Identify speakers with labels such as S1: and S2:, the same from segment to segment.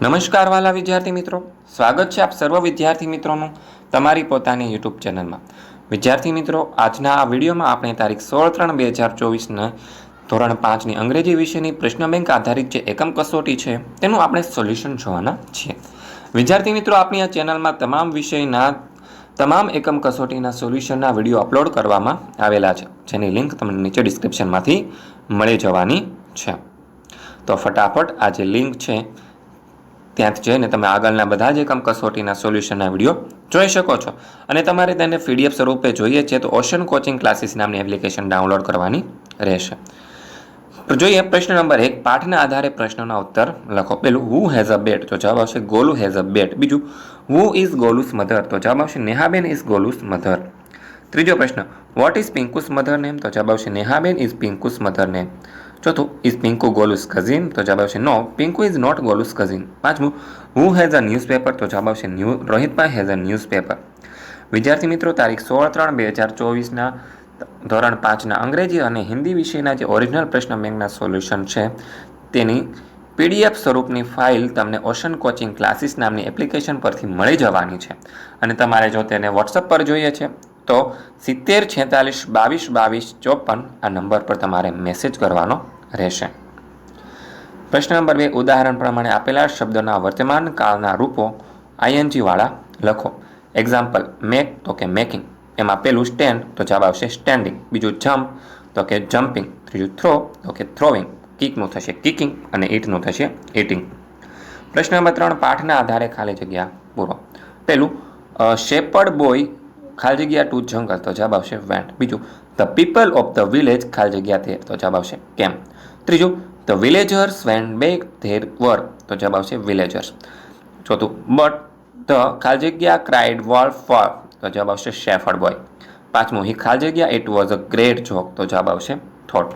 S1: નમસ્કાર વાલા વિદ્યાર્થી મિત્રો. સ્વાગત છે આપ સર્વ વિદ્યાર્થી મિત્રોનું તમારી પોતાની યુટ્યુબ ચેનલમાં. વિદ્યાર્થી મિત્રો, આજના આ વિડીયોમાં આપણે તારીખ સોળ ત્રણ બે હજાર ચોવીસના ધોરણ પાંચની અંગ્રેજી વિષયની પ્રશ્ન બેંક આધારિત જે એકમ કસોટી છે, તેનું આપણે સોલ્યુશન જોવાના છીએ. વિદ્યાર્થી મિત્રો, આપણી આ ચેનલમાં તમામ વિષયના, તમામ એકમ કસોટીના સોલ્યુશનના વીડિયો અપલોડ કરવામાં આવેલા છે, જેની લિંક તમને નીચે ડિસ્ક્રિપ્શનમાંથી મળી જવાની છે. તો ફટાફટ આ જે લિંક છે ત્યાંથી જઈને તમે આગળના બધા જ એકમ કસોટીના સોલ્યુશનના વીડિયો જોઈ શકો છો. અને તમારે તેને પીડીએફ સ્વરૂપે જોઈએ છે તો ઓશન કોચિંગ ક્લાસીસ નામની એપ્લિકેશન ડાઉનલોડ કરવાની રહેશે. જોઈએ પ્રશ્ન નંબર એક, પાઠના આધારે પ્રશ્નોના ઉત્તર લખો. પેલું હુ હેઝ અ બેટ તો જવાબ આવશે ગોલુ હેઝ અ બેટ બીજું હુ ઇઝ ગોલુસ મધર તો જવાબ આવશે નેહાબેન ઇઝ ગોલુસ મધર ત્રીજો પ્રશ્ન what is Pinku's mother name તો જવાબ આવશે નેહાબેન ઇઝ પિંકુસ મધર નેમ ચોથું ઇઝ પિંકુ ગોલુસ કઝિન તો જવાબ આવશે no Pinku is not Golu's cousin પાંચમું who has a news paper તો જવાબ આવશે new Rohitbhai has a newspaper વિદ્યાર્થી મિત્રો તારીખ સોળ ત્રણ બે હજાર ચોવીસના ધોરણ પાંચના અંગ્રેજી અને હિન્દી વિષયના જે ઓરિજિનલ પ્રશ્ન બેંકના સોલ્યુશન છે, તેની પીડીએફ સ્વરૂપની ફાઇલ તમને ઓશન કોચિંગ ક્લાસીસ નામની એપ્લિકેશન પરથી મળી જવાની છે. અને તમારે જો તેને વોટ્સઅપ પર જોઈએ છે તો સિત્તેર, છેતાલીસ, બાવીસ બાવીસ, ચોપન આ નંબર પર તમારે મેસેજ કરવાનો રહેશે. પ્રશ્ન નંબર બે, ઉદાહરણ પ્રમાણે આપેલા શબ્દોના વર્તમાન કાળના રૂપો આઈએનજીવાળા લખો. એક્ઝામ્પલ મેક તો કે મેકિંગ એમાં પેલું સ્ટેન્ડ તો જવાબ આવશે સ્ટેન્ડિંગ બીજું જમ્પ તો કે જમ્પિંગ ત્રીજું થ્રો તો કે થ્રોવિંગ કિકનું થશે કિકિંગ અને ઈટનું થશે ઈટિંગ પ્રશ્ન નંબર ત્રણ, પાઠના આધારે ખાલી જગ્યા પૂરો. પેલું શેપર્ડ બોય ખાલી જગ્યા ટુ જંગલ, તો જવાબ આવશે વેન્ટ બીજું, the people of the village ખાલી જગ્યા થેર તો જવાબ આવશે કેમ. ત્રીજું, the villagers went back there where તો જવાબ આવશે વિલેજર્સ. ચોથું, બટ ધ ખાલી જગ્યા ક્રાઇડ વોલ ફોર તો જવાબ આવશે શેફર્ડ બોય. પાંચમું, હી ખાલી જગ્યા it was a great joke તો જવાબ આવશે થોટ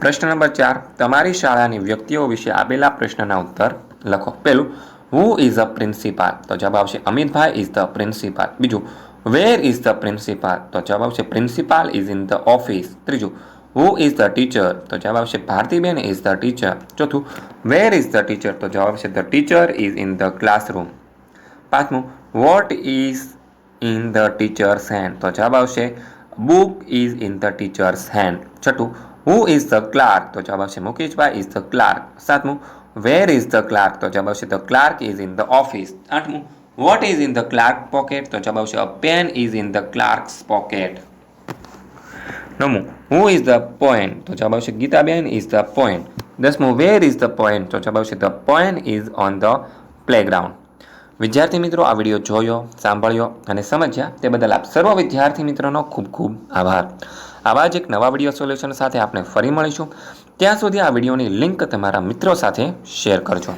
S1: પ્રશ્ન નંબર ચાર, તમારી શાળાની વ્યક્તિઓ વિશે આપેલા પ્રશ્નના ઉત્તર લખો પહેલું હુ ઇઝ અ પ્રિન્સિપાલ તો જવાબ આવશે અમિતભાઈ ઇઝ ધ પ્રિન્સિપાલ બીજું વેર ઇઝ ધ પ્રિન્સિપાલ તો જવાબ આવશે principal is in the office ત્રીજું હુ ઇઝ ધ ટીચર તો જવાબ આવશે ભારતીબેન ઇઝ ધ ટીચર ચોથું વેર ઇઝ ધ ટીચર તો જવાબ આવશે the teacher is in the classroom પાંચમું what is in the teacher's hand તો જવાબ આવશે book is in the teacher's hand છઠ્ઠું હુ ઇઝ ધ ક્લાર્ક તો જવાબ આવશે મુકેશભાઈ ઇઝ ધ ક્લાર્ક સાતમું વેર ઇઝ ધ ક્લાર્ક તો જવાબ આવશે the clerk is in the office આઠમું what is in the clerk pocket તો જવાબ આવશે a pen is in the clerk's pocket નવમું હુ ઇઝ ધ પોઈન્ટ તો જવાબ આવશે, ગીતાબેન ઇઝ ધ પોઈન્ટ દસમું વેર ઇઝ ધ પોઈન્ટ તો જવાબ આવશે the point is on the playground વિદ્યાર્થી મિત્રો, આ વીડિયો જોયો, સાંભળ્યો અને સમજ્યા, તે બદલ આપ સર્વ વિદ્યાર્થી મિત્રોનો ખૂબ ખૂબ આભાર. આવા જ એક નવા વીડિયો સોલ્યુશન સાથે આપણે ફરી મળીશું. ત્યાં સુધી આ વિડીયોની લિંક તમારા મિત્રો સાથે શેર કરજો.